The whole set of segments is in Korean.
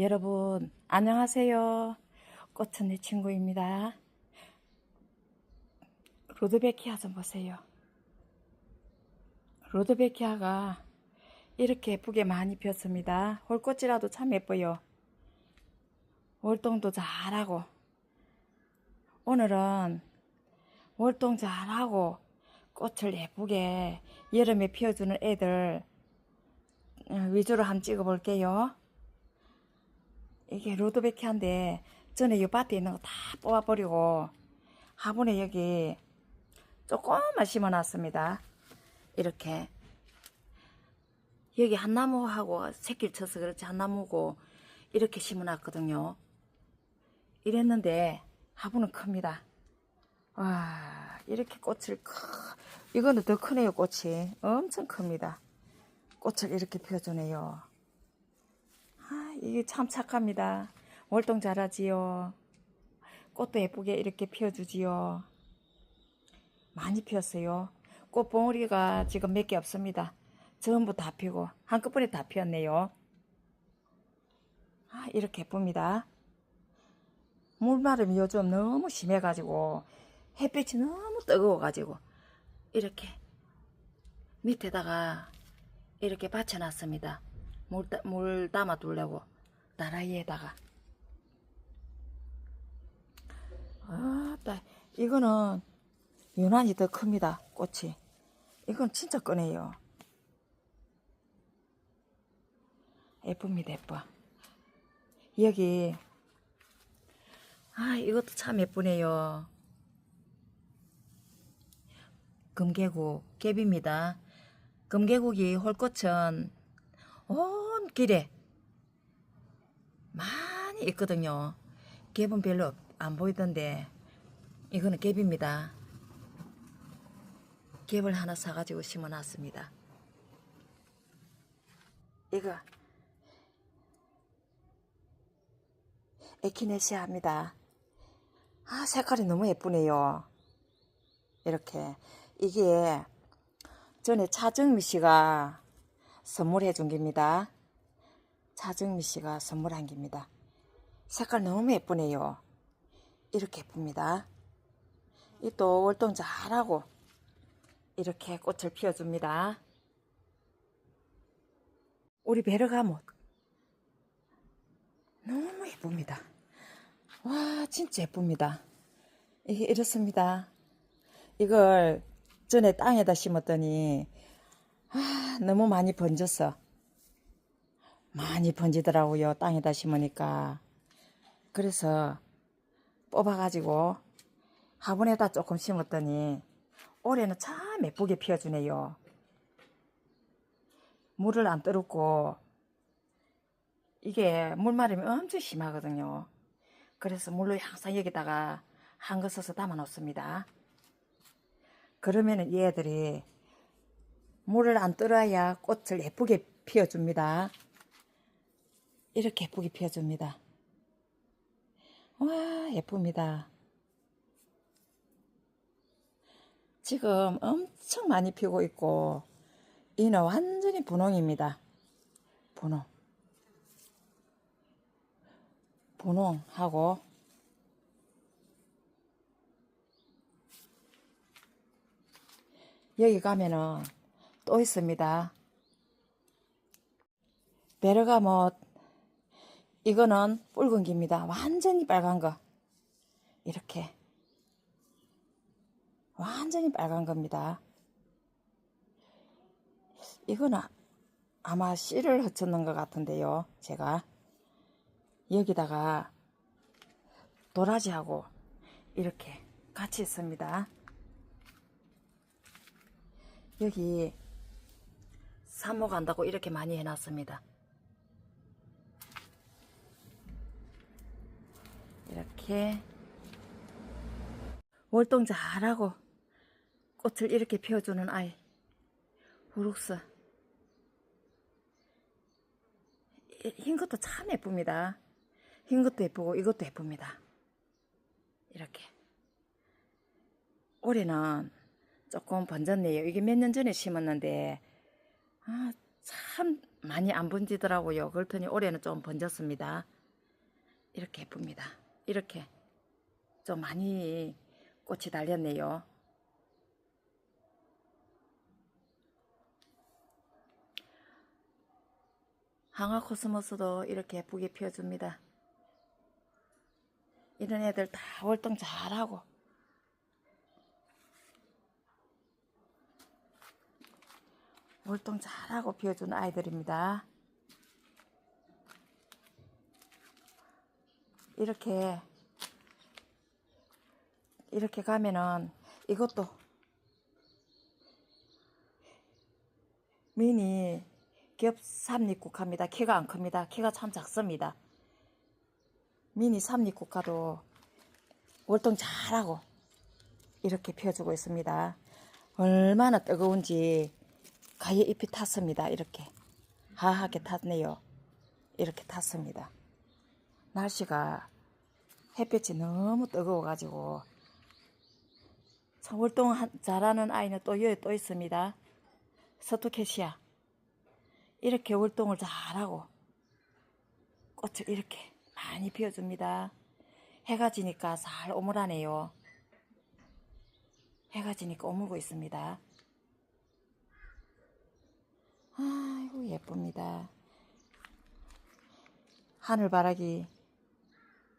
여러분, 안녕하세요. 꽃은 내 친구입니다. 로드베키아 좀 보세요. 로드베키아가 이렇게 예쁘게 많이 폈습니다. 홀꽃이라도 참 예뻐요. 월동도 잘하고. 오늘은 월동 잘하고 꽃을 예쁘게 여름에 피워주는 애들 어, 위주로 한번 찍어볼게요. 이게 로드베키아인데 전에 이 밭에 있는 거 다 뽑아버리고 화분에 여기 조금만 심어놨습니다. 이렇게 여기 한 나무하고 새끼를 쳐서 그렇지 한 나무고 이렇게 심어놨거든요. 이랬는데 화분은 큽니다. 와 이렇게 꽃을 크 이거는 더 크네요 꽃이 엄청 큽니다. 꽃을 이렇게 펴주네요. 아, 이게 참 착합니다. 월동 잘하지요. 꽃도 예쁘게 이렇게 피워주지요. 많이 피었어요. 꽃 봉우리가 지금 몇 개 없습니다. 전부 다 피고 한꺼번에 다 피었네요. 아, 이렇게 예쁩니다. 물마름이 요즘 너무 심해가지고 햇빛이 너무 뜨거워가지고 이렇게 밑에다가 이렇게 받쳐놨습니다. 물, 따- 물 담아 두려고 나라이에다가. 아따 이거는 유난히 더 큽니다 꽃이. 이건 진짜 꺼내요. 예쁩니다 예뻐. 여기 아 이것도 참 예쁘네요. 금계국 갭입니다. 금계국이 홀꽃은 온 길에 많이 있거든요. 갭은 별로 안 보이던데 이거는 갭입니다. 갭을 하나 사가지고 심어놨습니다. 이거 에키네시아입니다. 아 색깔이 너무 예쁘네요. 이렇게 이게 전에 차정미 씨가 선물해 준 겁니다. 차정미 씨가 선물한 겁니다. 색깔 너무 예쁘네요. 이렇게 예쁩니다. 이 또 월동 잘하고 이렇게 꽃을 피워줍니다. 우리 베르가못 너무 예쁩니다. 와 진짜 예쁩니다. 이게 이렇습니다. 이걸 전에 땅에다 심었더니 아, 너무 많이 번졌어. 많이 번지더라고요. 땅에다 심으니까. 그래서 뽑아가지고 화분에다 조금 심었더니 올해는 참 예쁘게 피어주네요. 물을 안 떨었고 이게 물마름이 엄청 심하거든요. 그래서 물로 항상 여기다가 한거 써서 담아 놓습니다. 그러면은 얘들이 물을 안 떨어야 꽃을 예쁘게 피워줍니다. 이렇게 예쁘게 피워줍니다. 와, 예쁩니다. 지금 엄청 많이 피고 있고, 이는 완전히 분홍입니다. 분홍. 분홍하고, 여기 가면은 또 있습니다. 베르가못 이거는 붉은 기입니다. 완전히 빨간 거. 이렇게 완전히 빨간 겁니다. 이거는 아마 씨를 흩었는 것 같은데요. 제가 여기다가 도라지하고 이렇게 같이 있습니다. 여기 사모 간다고 이렇게 많이 해놨습니다. 이렇게 월동 잘하고 꽃을 이렇게 피워주는 아이 후룩스 이- 흰 것도 참 예쁩니다. 흰 것도 예쁘고 이것도 예쁩니다. 이렇게 올해는 조금 번졌네요. 이게 몇 년 전에 심었는데 아, 참 많이 안 번지더라고요. 그렇더니 올해는 좀 번졌습니다. 이렇게 예쁩니다. 이렇게 좀 많이 꽃이 달렸네요. 항아 코스모스도 이렇게 예쁘게 피워줍니다. 이런 애들 다 월동 잘하고 월동 잘하고 피워주는 아이들입니다. 이렇게 이렇게 가면은 이것도 미니 겹 삼립국화입니다. 키가 안 큽니다. 키가 참 작습니다. 미니 삼립국화도 월동 잘하고 이렇게 피워주고 있습니다. 얼마나 뜨거운지 가에 잎이 탔습니다. 이렇게 하하게 탔네요. 이렇게 탔습니다. 날씨가 햇볕이 너무 뜨거워가지고 참 월동 한- 잘하는 아이는 또 여기 또 있습니다. 서투캐시아 이렇게 월동을 잘하고 꽃을 이렇게 많이 피워줍니다. 해가 지니까 살 오물하네요. 해가 지니까 오물고 있습니다. 아이고 예쁩니다. 하늘바라기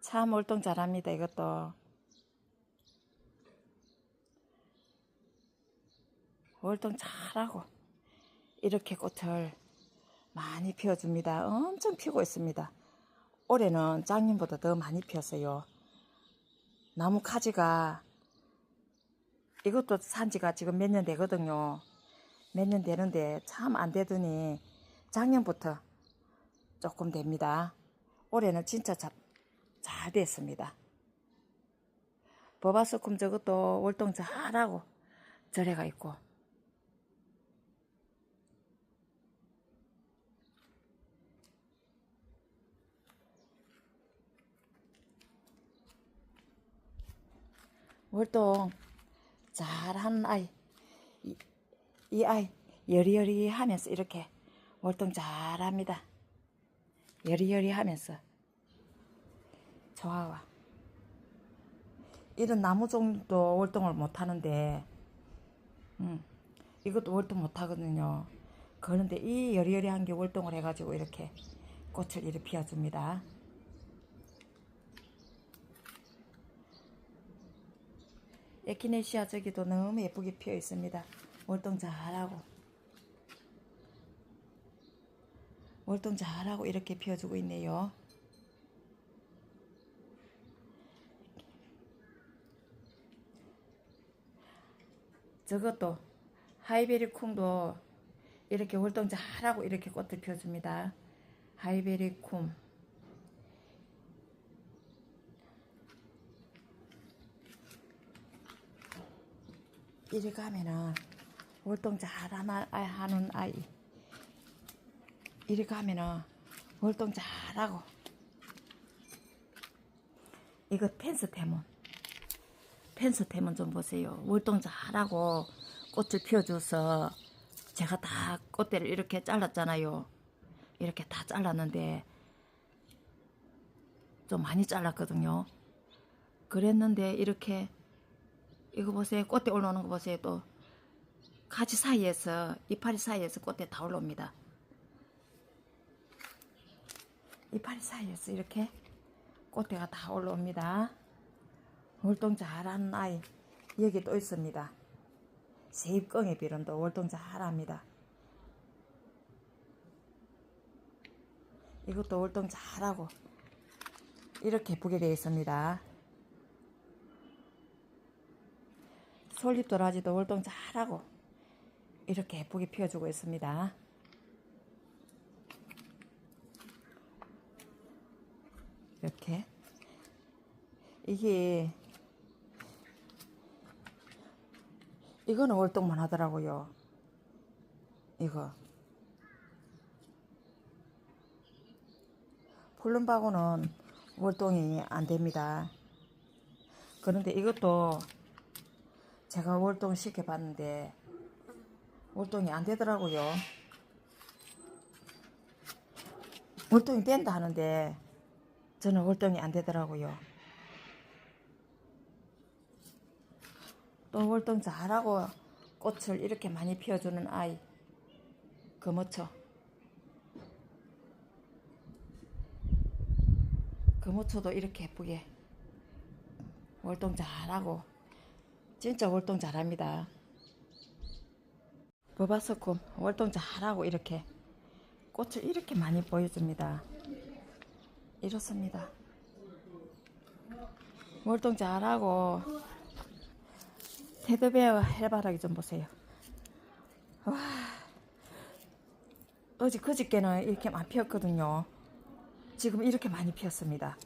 참 월동 잘합니다. 이것도 월동 잘하고 이렇게 꽃을 많이 피워줍니다. 엄청 피고 있습니다. 올해는 작년보다 더 많이 피었어요. 나무 가지가 이것도 산지가 지금 몇 년 되거든요. 몇 년 되는데 참 안 되더니 작년부터 조금 됩니다. 올해는 진짜 자- 잘 됐습니다. 버바스쿰 저것도 월동 잘하고 절해가 있고. 월동 잘하는 아이 이, 이 아이 여리여리 하면서 이렇게 월동 잘합니다. 여리여리 하면서 좋아와 이런 나무 종도 월동을 못하는데 음, 이것도 월동 못하거든요 그런데 이 여리여리한 게 월동을 해가지고 이렇게 꽃을 이렇게 피워줍니다 에키네시아 저기도 너무 예쁘게 피어 있습니다. 월동 잘하고 월동 잘하고 이렇게 피워주고 있네요. 저것도 하이베리 쿰도 이렇게 월동 잘하고 이렇게 꽃을 피워줍니다. 하이베리 쿰 이리 가면은 월동 잘하는 아이. 이리 가면은 월동 잘하고. 이거 펜스 테몬 펜스 테몬 좀 보세요 월동 잘하고 꽃을 피워줘서 제가 다 꽃대를 이렇게 잘랐잖아요 이렇게 다 잘랐는데 좀 많이 잘랐거든요 그랬는데 이렇게 이거 보세요. 꽃대 올라오는 거 보세요. 또 가지 사이에서 이파리 사이에서 꽃대 다 올라옵니다. 이파리 사이에서 이렇게 꽃대가 다 올라옵니다. 월동 잘하는 아이 여기 또 있습니다. 세입껑의 비름도 월동 잘합니다. 이것도 월동 잘하고 이렇게 예쁘게 되어 있습니다. 솔잎 도라지도 월동 잘하고 이렇게 예쁘게 피워주고 있습니다. 이렇게 이게 이거는 월동만 하더라고요. 이거 폴름바고는 월동이 안 됩니다. 그런데 이것도 제가 월동 시켜봤는데 월동이 안 되더라고요. 월동이 된다 하는데 저는 월동이 안 되더라고요. 또 월동 잘하고 꽃을 이렇게 많이 피워주는 아이 금어초 금어초도 이렇게 예쁘게 월동 잘하고 진짜 월동 잘합니다. 버바스콤 월동 잘하고 이렇게 꽃을 이렇게 많이 보여줍니다. 이렇습니다. 월동 잘하고 테드베어 해바라기 좀 보세요. 와, 어제 그저께는 이렇게 많이 피었거든요. 지금 이렇게 많이 피었습니다.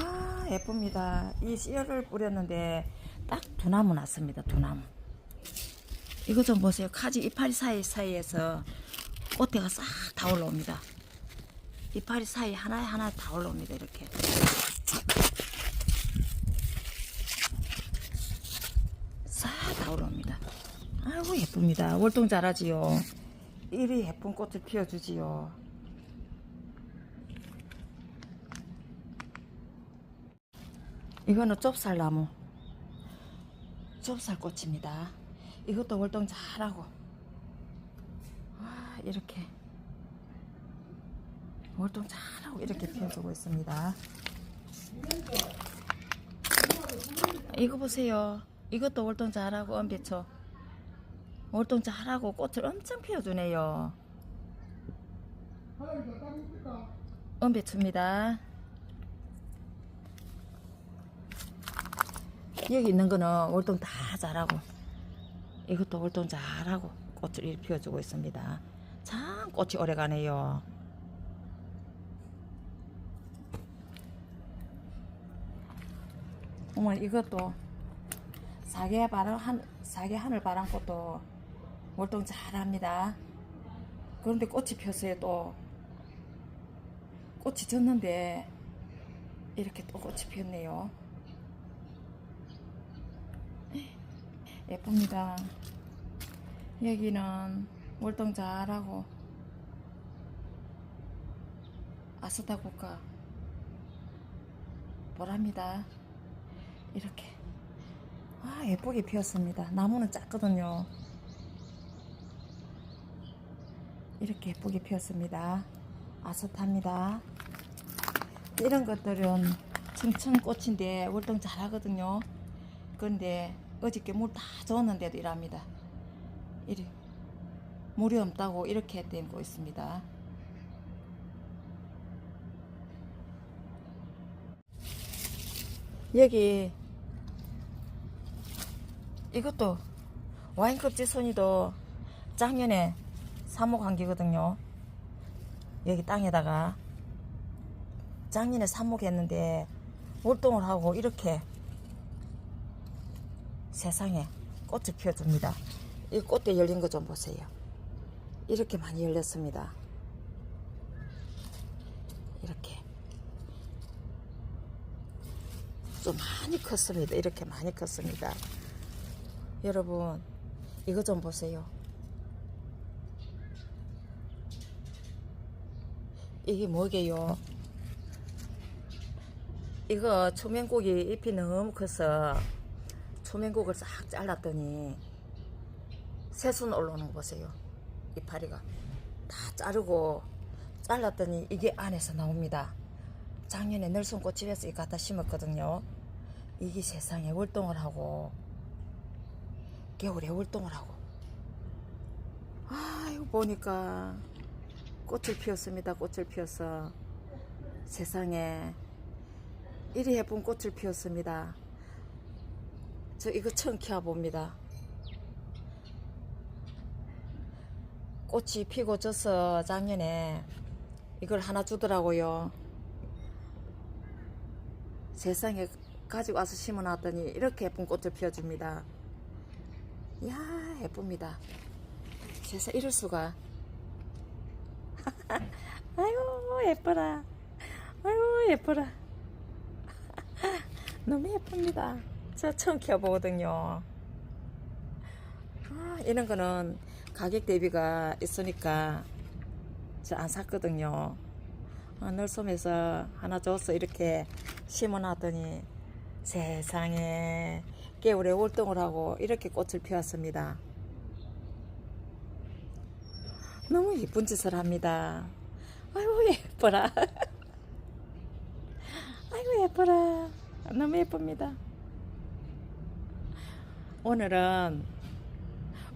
아, 예쁩니다. 이 씨앗을 뿌렸는데 딱 두 나무 났습니다. 두 나무. 이거 좀 보세요. 가지 이파리 사이 사이에서 꽃대가 싹 다 올라옵니다. 이파리 사이 하나에 하나 다 올라옵니다. 이렇게. 싹 다 올라옵니다. 아이고 예쁩니다. 월동 잘하지요. 이리 예쁜 꽃을 피워주지요. 이거는 좁쌀나무. 좁쌀꽃입니다. 이것도 월동 잘하고. 와, 이렇게. 월동 잘하고 이렇게 피워주고 있습니다. 이거 보세요. 이것도 월동 잘하고 엄배초. 월동 잘하고 꽃을 엄청 피워주네요. 엄배초입니다. 여기 있는 거는 월동 다 잘하고 이것도 월동 잘하고 꽃을 피워주고 있습니다. 참 꽃이 오래가네요. 어머 이것도 사계 바람 한 사계 하늘 바람 꽃도 월동 잘합니다. 그런데 꽃이 폈어요 또 꽃이 졌는데 이렇게 또 꽃이 피었네요. 예쁩니다. 여기는 월동 잘하고 아스타국가 보랍니다. 이렇게 아 예쁘게 피었습니다. 나무는 작거든요. 이렇게 예쁘게 피었습니다. 아스타입니다. 이런 것들은 청청꽃인데 월동 잘하거든요. 그런데 어저께 물 다 줬는데도 이랍니다. 이리 물이 없다고 이렇게 되고 있습니다. 여기 이것도 와인컵 지손이도 작년에 삽목 한기거든요. 여기 땅에다가 작년에 삽목했는데 월동을 하고 이렇게 세상에 꽃을 피워줍니다. 이 꽃대 열린 거 좀 보세요. 이렇게 많이 열렸습니다. 이렇게 좀 많이 컸습니다. 이렇게 많이 컸습니다. 여러분 이거 좀 보세요. 이게 뭐게요? 이거 초면고기 잎이 너무 커서 초면국을 싹 잘랐더니 새순 올라오는 거 보세요. 이파리가 다 자르고 잘랐더니 이게 안에서 나옵니다. 작년에 널송꽃집에서 이 갖다 심었거든요. 이게 세상에 월동을 하고 겨울에 월동을 하고 아 이거 보니까 꽃을 피웠습니다. 꽃을 피워서 세상에 이리 예쁜 꽃을 피웠습니다. 저 이거 처음 키워봅니다. 꽃이 피고 져서 작년에 이걸 하나 주더라고요. 세상에 가지고 와서 심어놨더니 이렇게 예쁜 꽃을 피워줍니다. 이야 예쁩니다. 세상 이럴 수가. 아이고 예뻐라. 아이고 예뻐라. 너무 예쁩니다. 저 처음 키워보거든요. 아, 이런 거는 가격 대비가 있으니까 꽃을 안 샀거든요. 어, 늘솜에서 하나 줘서 이렇게 심어놨더니 세상에 개울에 월동을 하고 이렇게 꽃을 피웠습니다. 너무 예쁜 짓을 합니다. 아이고 예뻐라. 아이고 예뻐라. 너무 예쁩니다. 오늘은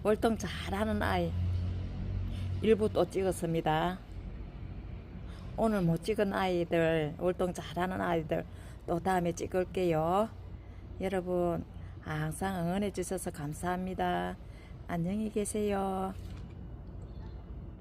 월동 잘하는 아이 일부 또 찍었습니다. 오늘 못 찍은 아이들, 월동 잘하는 아이들 또 다음에 찍을게요. 여러분 항상 응원해 주셔서 감사합니다. 안녕히 계세요.